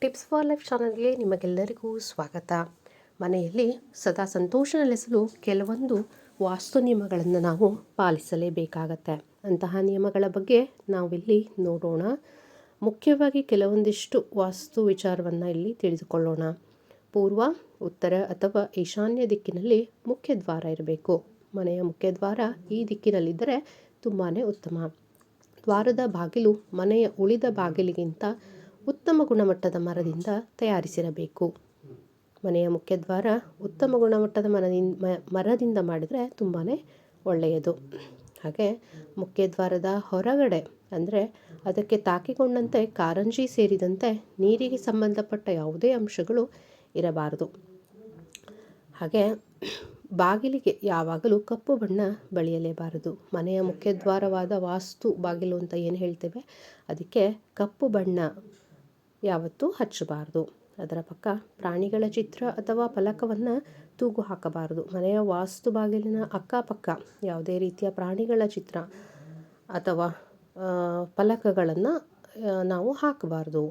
Tips for life ಚಾನಲ್ಗೆ ನಿಮಗೆಲ್ಲರಿಗೂ ಸ್ವಾಗತ. ಮನೆಯಲ್ಲಿ ಸದಾ ಸಂತೋಷ ನೆಲೆಸಲು ಕೆಲವೊಂದು ವಾಸ್ತು ನಿಯಮಗಳನ್ನು ನಾವು ಪಾಲಿಸಲೇಬೇಕಾಗತ್ತೆ. ಅಂತಹ ನಿಯಮಗಳ ಬಗ್ಗೆ ನಾವಿಲ್ಲಿ ನೋಡೋಣ. ಮುಖ್ಯವಾಗಿ ಕೆಲವೊಂದಿಷ್ಟು ವಾಸ್ತು ವಿಚಾರವನ್ನು ಇಲ್ಲಿ ತಿಳಿದುಕೊಳ್ಳೋಣ. ಪೂರ್ವ, ಉತ್ತರ ಅಥವಾ ಈಶಾನ್ಯ ದಿಕ್ಕಿನಲ್ಲಿ ಮುಖ್ಯ ದ್ವಾರ ಇರಬೇಕು. ಮನೆಯ ಮುಖ್ಯ ದ್ವಾರ ಈ ದಿಕ್ಕಿನಲ್ಲಿದ್ದರೆ ತುಂಬಾ ಉತ್ತಮ. ದ್ವಾರದ ಬಾಗಿಲು ಮನೆಯ ಉಳಿದ ಬಾಗಿಲಿಗಿಂತ ಉತ್ತಮ ಗುಣಮಟ್ಟದ ಮರದಿಂದ ತಯಾರಿಸಿರಬೇಕು. ಮನೆಯ ಮುಖ್ಯದ್ವಾರ ಉತ್ತಮ ಗುಣಮಟ್ಟದ ಮರದಿಂದ ಮರದಿಂದ ಮಾಡಿದರೆ ತುಂಬಾ ಒಳ್ಳೆಯದು. ಹಾಗೆ ಮುಖ್ಯದ್ವಾರದ ಹೊರಗಡೆ ಅಂದರೆ ಅದಕ್ಕೆ ತಾಕಿಕೊಂಡಂತೆ ಕಾರಂಜಿ ಸೇರಿದಂತೆ ನೀರಿಗೆ ಸಂಬಂಧಪಟ್ಟ ಯಾವುದೇ ಅಂಶಗಳು ಇರಬಾರದು. ಹಾಗೆ ಬಾಗಿಲಿಗೆ ಯಾವಾಗಲೂ ಕಪ್ಪು ಬಣ್ಣ ಬಳಿಯಲೇಬಾರದು. ಮನೆಯ ಮುಖ್ಯದ್ವಾರವಾದ ವಾಸ್ತು ಬಾಗಿಲು ಅಂತ ಏನು ಹೇಳ್ತೇವೆ? ಅದಕ್ಕೆ ಕಪ್ಪು ಬಣ್ಣ. ಯಾವತ್ತೂ ಹಚ್ಚಬಾರದು. ಅದರ ಪಕ್ಕ ಪ್ರಾಣಿಗಳ ಚಿತ್ರ ಅಥವಾ ಫಲಕವನ್ನು ತೂಗು ಹಾಕಬಾರದು. ಮನೆಯ ವಾಸ್ತು ಬಾಗಿಲಿನ ಅಕ್ಕಪಕ್ಕ ಯಾವುದೇ ರೀತಿಯ ಪ್ರಾಣಿಗಳ ಚಿತ್ರ ಅಥವಾ ಫಲಕಗಳನ್ನು ನಾವು ಹಾಕಬಾರ್ದು.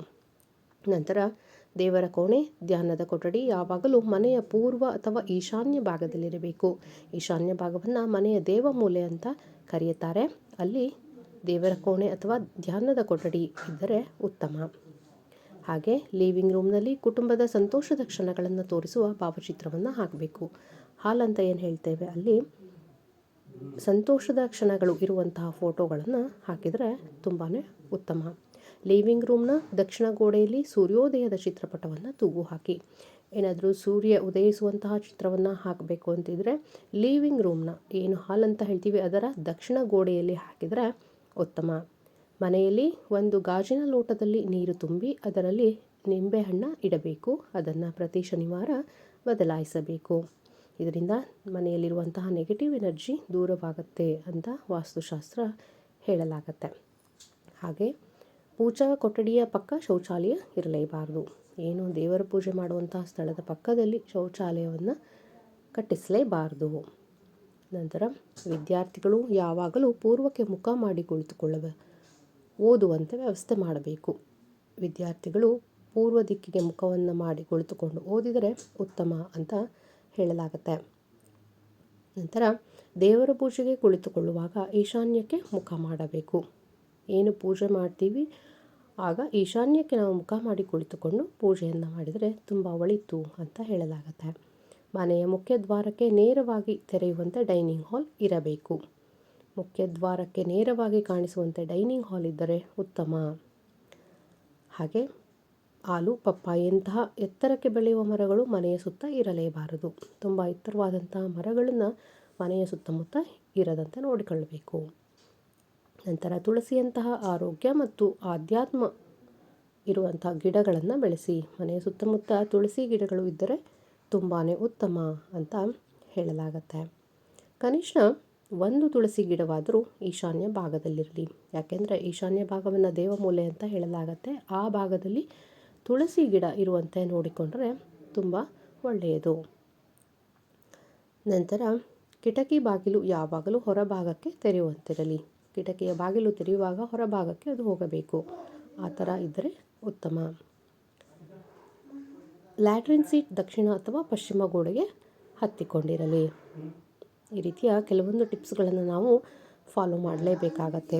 ನಂತರ ದೇವರ ಕೋಣೆ, ಧ್ಯಾನದ ಕೊಠಡಿ ಯಾವಾಗಲೂ ಮನೆಯ ಪೂರ್ವ ಅಥವಾ ಈಶಾನ್ಯ ಭಾಗದಲ್ಲಿರಬೇಕು. ಈಶಾನ್ಯ ಭಾಗವನ್ನು ಮನೆಯ ದೇವ ಮೂಲೆ ಅಂತ ಕರೆಯುತ್ತಾರೆ. ಅಲ್ಲಿ ದೇವರ ಕೋಣೆ ಅಥವಾ ಧ್ಯಾನದ ಕೊಠಡಿ ಇದ್ದರೆ ಉತ್ತಮ. ಹಾಗೆ ಲಿವಿಂಗ್ ರೂಮ್ನಲ್ಲಿ ಕುಟುಂಬದ ಸಂತೋಷದ ಕ್ಷಣಗಳನ್ನು ತೋರಿಸುವ ಭಾವಚಿತ್ರವನ್ನು ಹಾಕಬೇಕು. ಹಾಲ್ ಅಂತ ಏನು ಹೇಳ್ತೇವೆ? ಅಲ್ಲಿ ಸಂತೋಷದ ಕ್ಷಣಗಳು ಇರುವಂತಹ ಫೋಟೋಗಳನ್ನು ಹಾಕಿದರೆ ತುಂಬಾ ಉತ್ತಮ. ಲಿವಿಂಗ್ ರೂಮ್ನ ದಕ್ಷಿಣ ಗೋಡೆಯಲ್ಲಿ ಸೂರ್ಯೋದಯದ ಚಿತ್ರಪಟವನ್ನು ತೂಗು ಹಾಕಿ. ಏನಾದರೂ ಸೂರ್ಯ ಉದಯಿಸುವಂತಹ ಚಿತ್ರವನ್ನು ಹಾಕಬೇಕು ಅಂತಿದ್ರೆ ಲಿವಿಂಗ್ ರೂಮ್ನ ಏನು ಹಾಲ್ ಅಂತ ಹೇಳ್ತೀವಿ ಅದರ ದಕ್ಷಿಣ ಗೋಡೆಯಲ್ಲಿ ಹಾಕಿದರೆ ಉತ್ತಮ. ಮನೆಯಲ್ಲಿ ಒಂದು ಗಾಜಿನ ಲೋಟದಲ್ಲಿ ನೀರು ತುಂಬಿ ಅದರಲ್ಲಿ ನಿಂಬೆಹಣ್ಣ ಇಡಬೇಕು. ಅದನ್ನು ಪ್ರತಿ ಶನಿವಾರ ಬದಲಾಯಿಸಬೇಕು. ಇದರಿಂದ ಮನೆಯಲ್ಲಿರುವಂತಹ ನೆಗೆಟಿವ್ ಎನರ್ಜಿ ದೂರವಾಗುತ್ತೆ ಅಂತ ವಾಸ್ತುಶಾಸ್ತ್ರ ಹೇಳಲಾಗತ್ತೆ. ಹಾಗೆ ಪೂಜಾ ಕೊಠಡಿಯ ಪಕ್ಕ ಶೌಚಾಲಯ ಇರಲೇಬಾರದು. ಏನು ದೇವರ ಪೂಜೆ ಮಾಡುವಂತಹ ಸ್ಥಳದ ಪಕ್ಕದಲ್ಲಿ ಶೌಚಾಲಯವನ್ನು ಕಟ್ಟಿಸಲೇಬಾರದು. ನಂತರ ವಿದ್ಯಾರ್ಥಿಗಳು ಯಾವಾಗಲೂ ಪೂರ್ವಕ್ಕೆ ಮುಖ ಮಾಡಿ ಕುಳಿತುಕೊಳ್ಳಬೇಕು ಓದುವಂತೆ ವ್ಯವಸ್ಥೆ ಮಾಡಬೇಕು. ವಿದ್ಯಾರ್ಥಿಗಳು ಪೂರ್ವ ದಿಕ್ಕಿಗೆ ಮುಖವನ್ನು ಮಾಡಿ ಕುಳಿತುಕೊಂಡು ಓದಿದರೆ ಉತ್ತಮ ಅಂತ ಹೇಳಲಾಗುತ್ತೆ. ನಂತರ ದೇವರ ಪೂಜೆಗೆ ಕುಳಿತುಕೊಳ್ಳುವಾಗ ಈಶಾನ್ಯಕ್ಕೆ ಮುಖ ಮಾಡಬೇಕು. ಏನು ಪೂಜೆ ಮಾಡ್ತೀವಿ? ಆಗ ಈಶಾನ್ಯಕ್ಕೆ ನಾವು ಮುಖ ಮಾಡಿ ಕುಳಿತುಕೊಂಡು ಪೂಜೆಯನ್ನು ಮಾಡಿದರೆ ತುಂಬ ಒಳಿತು ಅಂತ ಹೇಳಲಾಗುತ್ತೆ. ಮನೆಯ ಮುಖ್ಯ ದ್ವಾರಕ್ಕೆ ನೇರವಾಗಿ ತೆರೆಯುವಂತೆ ಡೈನಿಂಗ್ ಹಾಲ್ ಇರಬೇಕು. ಮುಖ್ಯ ದ್ವಾರಕ್ಕೆ ನೇರವಾಗಿ ಕಾಣಿಸುವಂತೆ ಡೈನಿಂಗ್ ಹಾಲ್ ಇದ್ದರೆ ಉತ್ತಮ. ಹಾಗೆ ಆಲೂ ಪಪ್ಪಾಯಿಯಂತಹ ಎತ್ತರಕ್ಕೆ ಬೆಳೆಯುವ ಮರಗಳು ಮನೆಯ ಸುತ್ತ ಇರಲೇಬಾರದು. ತುಂಬ ಎತ್ತರವಾದಂತಹ ಮರಗಳನ್ನು ಮನೆಯ ಸುತ್ತಮುತ್ತ ಇರದಂತೆ ನೋಡಿಕೊಳ್ಳಬೇಕು. ನಂತರ ತುಳಸಿಯಂತಹ ಆರೋಗ್ಯ ಮತ್ತು ಆಧ್ಯಾತ್ಮ ಇರುವಂಥ ಗಿಡಗಳನ್ನು ಬೆಳೆಸಿ, ಮನೆಯ ಸುತ್ತಮುತ್ತ ತುಳಸಿ ಗಿಡಗಳು ಇದ್ದರೆ ತುಂಬಾ ಉತ್ತಮ ಅಂತ ಹೇಳಲಾಗತ್ತೆ. ಕನಿಷ್ಠ ಒಂದು ತುಳಸಿ ಗಿಡವಾದರೂ ಈಶಾನ್ಯ ಭಾಗದಲ್ಲಿರಲಿ. ಯಾಕೆಂದರೆ ಈಶಾನ್ಯ ಭಾಗವನ್ನು ದೇವಮೂಲೆ ಅಂತ ಹೇಳಲಾಗತ್ತೆ. ಆ ಭಾಗದಲ್ಲಿ ತುಳಸಿ ಗಿಡ ಇರುವಂತೆ ನೋಡಿಕೊಂಡ್ರೆ ತುಂಬ ಒಳ್ಳೆಯದು. ನಂತರ ಕಿಟಕಿ ಬಾಗಿಲು ಯಾವಾಗಲೂ ಹೊರಭಾಗಕ್ಕೆ ತೆರೆಯುವಂತಿರಲಿ. ಕಿಟಕಿಯ ಬಾಗಿಲು ತೆರೆಯುವಾಗ ಹೊರಭಾಗಕ್ಕೆ ಅದು ಹೋಗಬೇಕು. ಆ ಥರ ಇದ್ದರೆ ಉತ್ತಮ. ಲ್ಯಾಟ್ರಿನ್ ಸೀಟ್ ದಕ್ಷಿಣ ಅಥವಾ ಪಶ್ಚಿಮ ಗೋಡೆಗೆ ಹತ್ತಿಕೊಂಡಿರಲಿ. ಈ ರೀತಿಯ ಕೆಲವೊಂದು ಟಿಪ್ಸ್ಗಳನ್ನು ನಾವು ಫಾಲೋ ಮಾಡಲೇಬೇಕಾಗತ್ತೆ.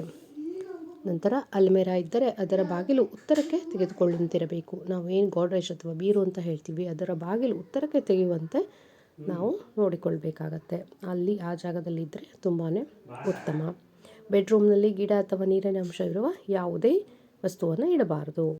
ನಂತರ ಅಲ್ಮೇರ ಇದ್ದರೆ ಅದರ ಬಾಗಿಲು ಉತ್ತರಕ್ಕೆ ತೆಗೆದುಕೊಳ್ಳುವಂತಿರಬೇಕು. ನಾವು ಏನು ಗೋಡ್ರೇಜ್ ಅಥವಾ ಬೀರು ಅಂತ ಹೇಳ್ತೀವಿ, ಅದರ ಬಾಗಿಲು ಉತ್ತರಕ್ಕೆ ತೆಗೆಯುವಂತೆ ನಾವು ನೋಡಿಕೊಳ್ಬೇಕಾಗತ್ತೆ. ಅಲ್ಲಿ ಆ ಜಾಗದಲ್ಲಿ ಇದ್ದರೆ ತುಂಬಾ ಉತ್ತಮ. ಬೆಡ್ರೂಮ್ನಲ್ಲಿ ಗಿಡ ಅಥವಾ ನೀರಿನ ಅಂಶ ಇರುವ ಯಾವುದೇ ವಸ್ತುವನ್ನು ಇಡಬಾರದು.